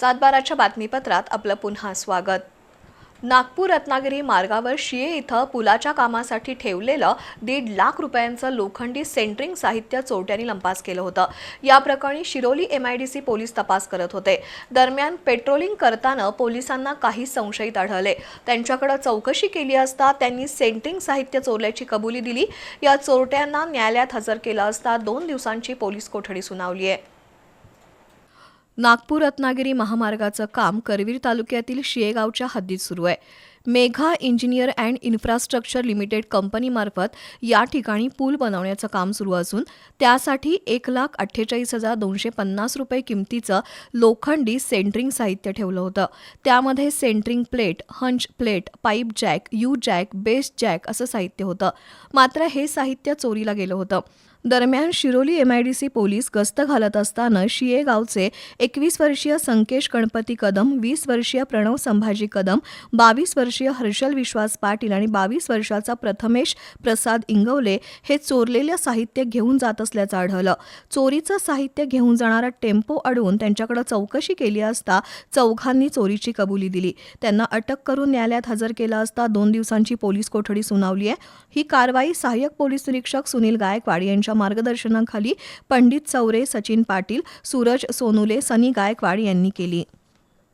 सातबाराच्या बातमीपत्रात आपलं पुन्हा स्वागत. नागपूर रत्नागिरी मार्गावर शिये इथं पुलाच्या कामासाठी ठेवलेलं दीड लाख रुपयांचं लोखंडी सेंटरिंग साहित्य चोरट्यांनी लंपास केलं होतं. या प्रकरणी शिरोली एमआयडीसी पोलीस तपास करत होते. दरम्यान पेट्रोलिंग करताना पोलिसांना काही संशयित आढळले. त्यांच्याकडे चौकशी केली असता त्यांनी सेंटरिंग साहित्य चोरल्याची कबुली दिली. या चोरट्यांना न्यायालयात हजर केलं असता दोन दिवसांची पोलीस कोठडी सुनावली आहे. नागपूर रत्नागिरी महामार्गाचं काम करवीर तालुक्यातील शियेगावच्या हद्दीत सुरू आहे. Megha engineer and infrastructure limited कंपनीमार्फत या ठिकाणी पूल बनवण्याचं काम सुरू असून त्यासाठी एक लाख अठ्ठेचाळीस हजार दोनशे पन्नास रुपये किमतीचं लोखंडी सेंटरिंग साहित्य ठेवलं होतं. त्यामध्ये centering plate hunch plate pipe jack U jack base jack असं साहित्य होतं. मात्र हे साहित्य चोरीला गेलं होतं. दरम्यान शिरोली एमआयडीसी पोलीस गस्त घालत असताना शिये गावचे एकवीस वर्षीय संकेश गणपती कदम वीस वर्षीय प्रणव संभाजी कदम बावीस वर्षीय हर्षल विश्वास पाटील आणि बावीस वर्षाचा प्रथमेश प्रसाद इंगवले हे चोरलेलं साहित्य घेऊन जात असल्याचं आढळलं. चोरीचं साहित्य घेऊन जाणारा टेम्पो अडवून त्यांच्याकडे चौकशी केली असता चौघांनी चोरीची कबुली दिली. त्यांना अटक करून न्यायालयात हजर केलं असता दोन दिवसांची पोलीस कोठडी सुनावली आहे. ही कारवाई सहाय्यक पोलीस निरीक्षक सुनील गायकवाड यांच्या मार्गदर्शनाखाली पंडित चौरे सचिन पाटील सूरज सोनुले सनी गायकवाड यांनी केली.